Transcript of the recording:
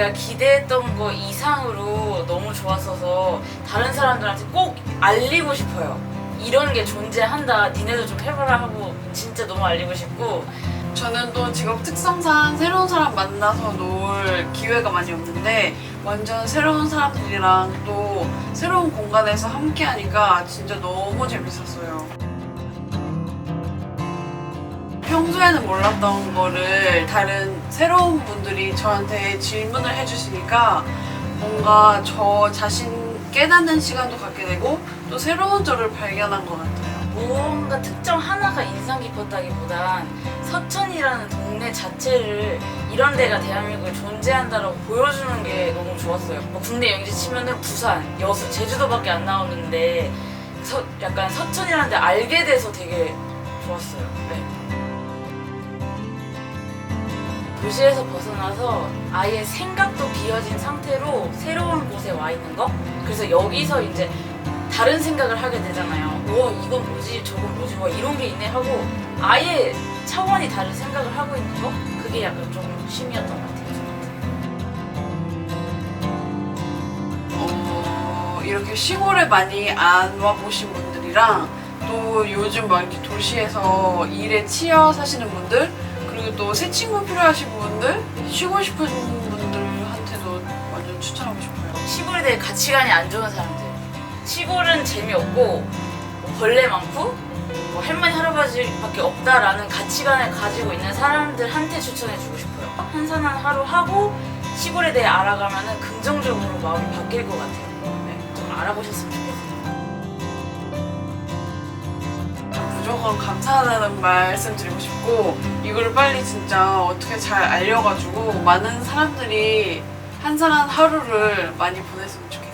제가 기대했던 거 이상으로 너무 좋았어서 다른 사람들한테 꼭 알리고 싶어요. 이런 게 존재한다. 니네도 좀 해보라 하고 진짜 너무 알리고 싶고 저는 또 직업 특성상 새로운 사람 만나서 놀 기회가 많이 없는데 완전 새로운 사람들이랑 또 새로운 공간에서 함께 하니까 진짜 너무 재밌었어요. 평소에는 몰랐던 거를 다른 새로운 분들이 저한테 질문을 해주시니까 뭔가 저 자신 깨닫는 시간도 갖게 되고 또 새로운 저를 발견한 것 같아요. 무언가 특정 하나가 인상 깊었다기보단 서천이라는 동네 자체를 이런 데가 대한민국에 존재한다라고 보여주는 게 너무 좋았어요. 뭐 국내 여행지 치면은 부산, 여수, 제주도밖에 안 나오는데 서, 약간 서천이라는 데 알게 돼서 되게 좋았어요. 네. 도시에서 벗어나서 아예 생각도 비어진 상태로 새로운 곳에 와 있는 거? 그래서 여기서 이제 다른 생각을 하게 되잖아요. 우와, 이건 뭐지? 저건 뭐지? 와, 이런 게 있네 하고 아예 차원이 다른 생각을 하고 있는 거? 그게 약간 좀 쉼이었던 것 같아요. 어, 이렇게 시골에 많이 안 와보신 분들이랑 또 요즘 막 이렇게 도시에서 일에 치여 사시는 분들 그리고 또 새 친구 필요하신 분들 쉬고 싶은 분들한테도 완전 추천하고 싶어요. 시골에 대해 가치관이 안 좋은 사람들. 시골은 재미없고 뭐 벌레 많고 뭐 할머니 할아버지밖에 없다라는 가치관을 가지고 있는 사람들한테 추천해주고 싶어요. 한산한 하루 하고 시골에 대해 알아가면은 긍정적으로 마음이 바뀔 것 같아요. 네, 좀 알아보셨으면 좋겠어요. 무조건 감사하다는 말씀 드리고 싶고 이거를 빨리 진짜 어떻게 잘 알려가지고 많은 사람들이 한산한 하루를 많이 보냈으면 좋겠어요.